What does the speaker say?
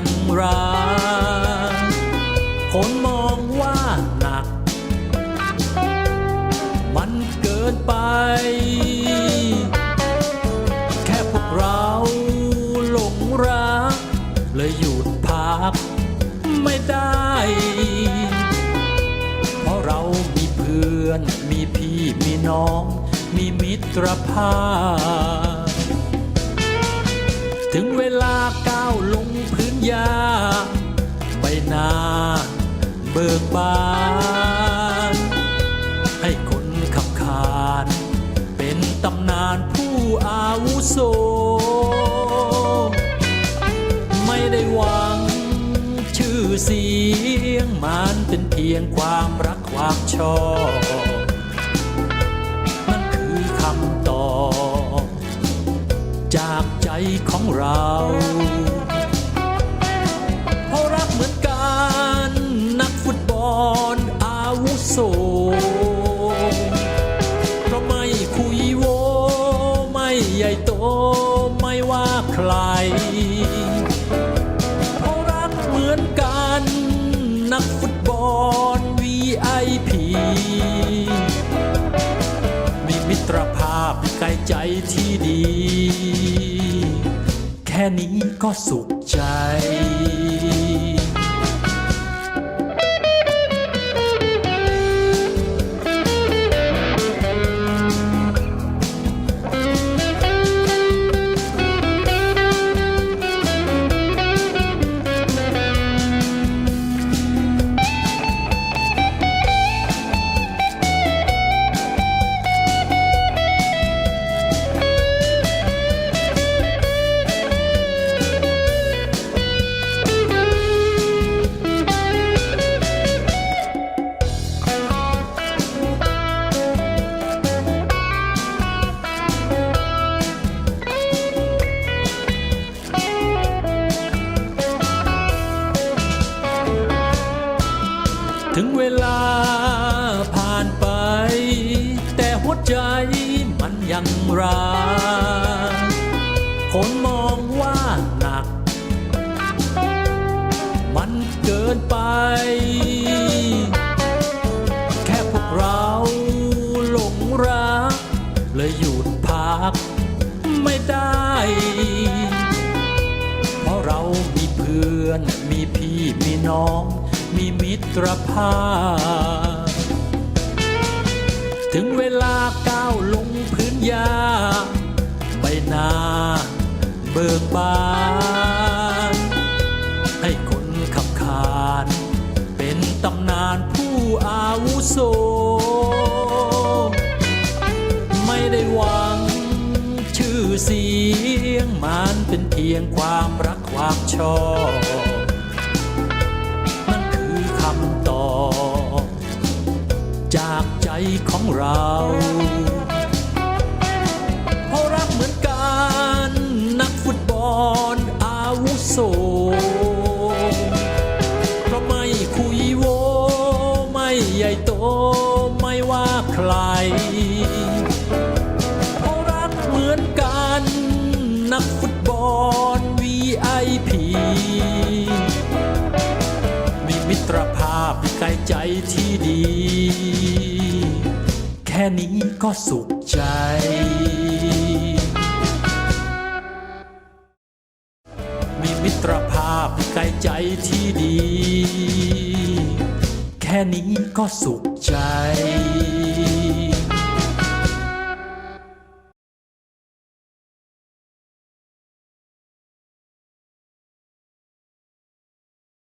มันยังร้างคนมองว่าหนัก มันเกินไป แค่พวกเราหลงรัก เลยหยุดพักไม่ได้ เพราะเรามีเพื่อน มีพี่มีน้อง มีมิตรภาพ ถึงเวลากาวลงพื้นห ญา ใบหน้าเบิกบาน ให้คนขับขาน เป็นตำนานผู้อาวุโส ไม่ได้หวังชื่อเสียงมันเป็นเพียงความรักความชอบ เพราะรักเหมือนกัน นักฟุตบอล VIP มีมิตรภาพกายใจที่ดี แค่นี้ก็สุขใจ ยังรางคนมองว่าหนัก มันเกินไป แค่พวกเราหลงรัก เลยหยุดพักไม่ได้ เพราะเรามีเพื่อน มีพี่มีน้อง มีมิตรภาพ ถึงเวลาก้าวลง พื้นหญ้าใบหน้าเบิกบาน ให้คนขับขาน เป็นตำนานผู้อาวุโส ไม่ได้หวังชื่อเสียงมันเป็นเพียงความรักความชอบมันคือคำตอบจากใจของเรา ญ่โตไม่ว่าใครเพราะรักเหมือนกัน นักฟุตบอล VIP มีมิตรภาพใกล้ใจที่ดี แค่นี้ก็สุขใจมีมิตรภาพใกล้ใจที่ดี ค่นี้ก็สุขใจ